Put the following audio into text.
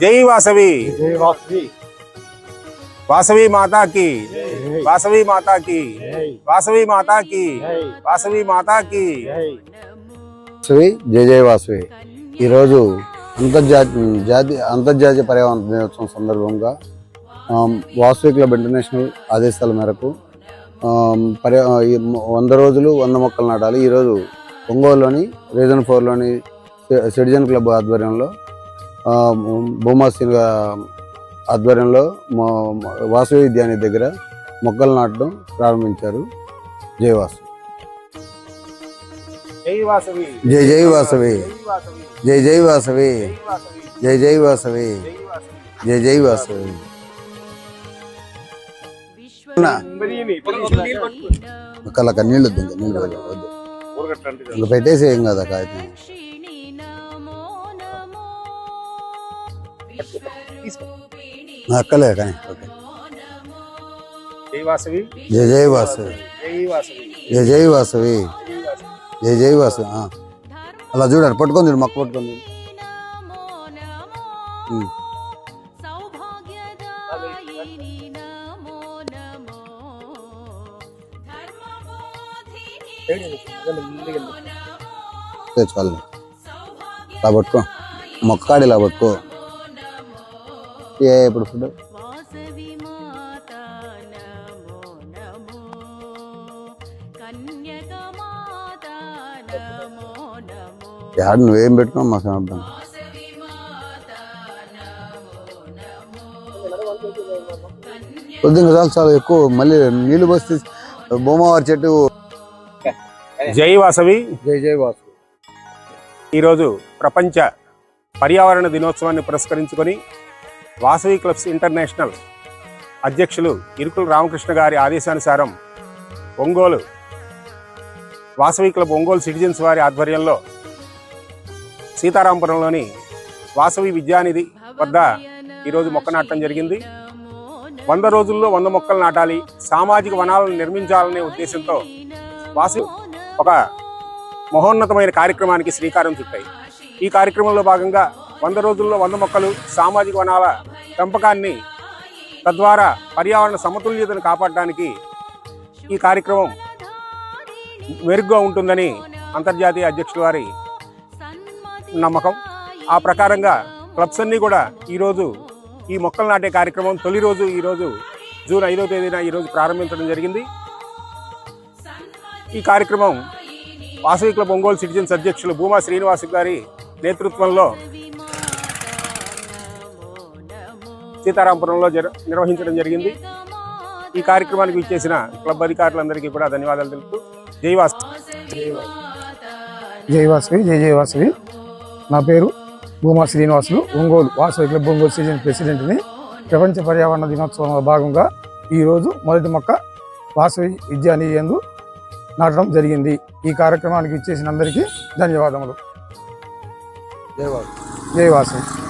జై వాసవి వాసవి మాతాకి వాసవి మాతాకి వాసవి మాతాకి వాసవి మాతాకి వాసవి జయ జయ వాసవి ఈరోజు అంతర్జాతీయ జాతీయ అంతర్జాతీయ పర్యావరణ దినోత్సవం సందర్భంగా వాసవి క్లబ్ ఇంటర్నేషనల్ ఆదేశాల మేరకు. పర్యా వంద రోజులు వంద మొక్కలు నాటాలి. ఈరోజు ఒంగోలులోని రీజన్ ఫోర్లోని సిటిజన్ క్లబ్ ఆధ్వర్యంలో ఆమ్, భూమా సింగ్ ఆధ్వర్యంలో వాసవి ఉద్యాని దగ్గర మొక్కలు నాటడం ప్రారంభించారు. జై వాసు. జై వాసవి. జై జై వాసవి. జై జై వాసవి. జై జై వాసవి. జై జై వాసవి. కళ్ళ నీళ్ళు వద్దు నీళ్ళు వద్దు ఇంకా పెట్టేసి ఏం కదా కాగితం అక్కలే కానీ ఓకే. జై వాసవి జై జై వాసవి జై వాసవి జై జై వాసవి జై జై వాసవి ఆ. అలా చూడండి పట్టుకొని చూడు మొక్క పట్టుకొని చూడు. తెచ్చుకోవాలి ఏ చాలు ఇలా పట్టుకో. మొక్క ఇలా పట్టుకో. ఏ ఇప్పుడు ఫుడ్? యాడ్ నువ్వేం పెట్టుకున్నావు? మా సమర్థం కొద్దిగా చాలు చాలు ఎక్కువ మళ్ళీ నీళ్ళు పోస్తే బొమ్మవారి చెట్టు జై వాసవి. జై జై వాసు ఈరోజు ప్రపంచ పర్యావరణ దినోత్సవాన్ని పురస్కరించుకొని వాసవి క్లబ్స్ ఇంటర్నేషనల్ అధ్యక్షులు ఇరుకుల రామకృష్ణ గారి ఆదేశానుసారం ఒంగోలు వాసవి క్లబ్ ఒంగోలు సిటిజన్స్ వారి ఆధ్వర్యంలో సీతారాంపురంలోని వాసవి విద్యానిధి వద్ద ఈరోజు మొక్క నాటడం జరిగింది. వంద రోజుల్లో వంద మొక్కలు నాటాలి సామాజిక వనాలను నిర్మించాలనే ఉద్దేశంతో వాసవి ఒక మహోన్నతమైన కార్యక్రమానికి శ్రీకారం చుట్టాయి. ఈ కార్యక్రమంలో భాగంగా వంద రోజుల్లో వంద మొక్కలు సామాజిక వనాల పెంపకాన్ని తద్వారా పర్యావరణ సమతుల్యతను కాపాడడానికి ఈ కార్యక్రమం మెరుగ్గా ఉంటుందని అంతర్జాతీయ అధ్యక్షుల వారి నమ్మకం. ఆ ప్రకారంగా క్లబ్స్ అన్నీ కూడా ఈరోజు ఈ మొక్కలు నాటే కార్యక్రమం తొలి రోజు ఈరోజు జూన్ ఐదో తేదీన ఈరోజు ప్రారంభించడం జరిగింది. ఈ కార్యక్రమం వాసవి క్లబ్ ఒంగోలు సిటిజన్స్ అధ్యక్షులు భూమా శ్రీనివాస్ గారి నేతృత్వంలో సీతారాంపురంలో జర నిర్వహించడం జరిగింది. ఈ కార్యక్రమానికి ఇచ్చేసిన క్లబ్ అధికారులందరికీ కూడా ధన్యవాదాలు తెలుపుతూ జైవాస్ జై వాసవి జై జై వాసవి. నా పేరు భూమా శ్రీనివాసులు ఒంగోలు వాసవి క్లబ్ ఒంగోలు సిటిజన్ ప్రెసిడెంట్ని. ప్రపంచ పర్యావరణ దినోత్సవంలో భాగంగా ఈరోజు మొదటి మొక్క వాసవి విద్యానియందు నాటడం జరిగింది. ఈ కార్యక్రమానికి ఇచ్చేసిన అందరికీ ధన్యవాదములు. జై వాసు. జై వాసవి